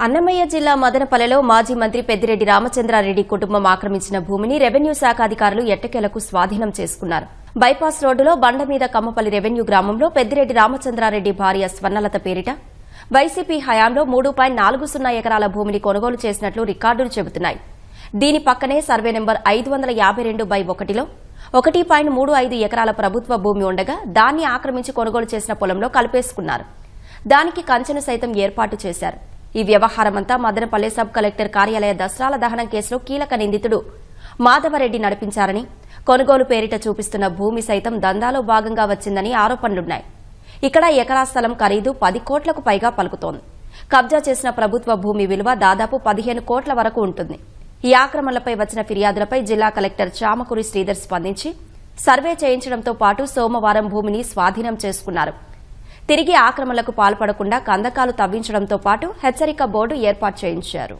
అన్నమయ్య జిల్లా మదనపల్లెలో మాజీ మంత్రి పెద్దిరెడ్డి రామచంద్రారెడ్డి కుటుంబం ఆక్రమించిన భూమిని రెవెన్యూ శాఖ అధికారులు ఎట్టకేలకు స్వాధీనం చేసుకున్నారు. బైపాస్ రోడ్డులో బండ మీద కమ్మపల్లి రెవెన్యూ గ్రామంలో పెద్దిరెడ్డి రామచంద్రారెడ్డి భార్య స్వర్ణలత పేరిట వైసీపీ హయాంలో మూడు పాయింట్ నాలుగు సున్నా ఎకరాల భూమిని కొనుగోలు చేసినట్లు రికార్డులు చెబుతున్నాయి. దీని పక్కనే సర్వే నెంబర్ ఐదు వందల యాభై రెండు బై ఒకటిలో ఒకటి పాయింట్ మూడు ఐదు ఎకరాల ప్రభుత్వ భూమి ఉండగా దాన్ని ఆక్రమించి కొనుగోలు చేసిన పొలంలో కలిపేసుకున్నారు. దానికి కంచెను సైతం ఏర్పాటు చేశారు. ఈ వ్యవహారమంతా మదనపల్లె సబ్ కలెక్టర్ కార్యాలయ దసరాల దహనం కేసులో కీలక నిందితుడు మాధవరెడ్డి నడిపించారని కొనుగోలు పేరిట చూపిస్తున్న భూమి సైతం దందాలో భాగంగా వచ్చిందని ఆరోపణలున్నాయి. ఇక్కడ ఎకరా స్థలం ఖరీదు పది కోట్లకు పైగా పలుకుతోంది. కబ్జా చేసిన ప్రభుత్వ భూమి విలువ దాదాపు పదిహేను కోట్ల వరకు ఉంటుంది. ఈ ఆక్రమణలపై వచ్చిన ఫిర్యాదులపై జిల్లా కలెక్టర్ చామకూరి శ్రీధర్ స్పందించి సర్వే చేయించడంతో పాటు సోమవారం భూమిని స్వాధీనం చేసుకున్నారు. తిరిగి ఆక్రమణలకు పాల్పడకుండా కందకాలు తవ్వించడంతో పాటు హెచ్చరిక బోర్డు ఏర్పాటు చేయించారు.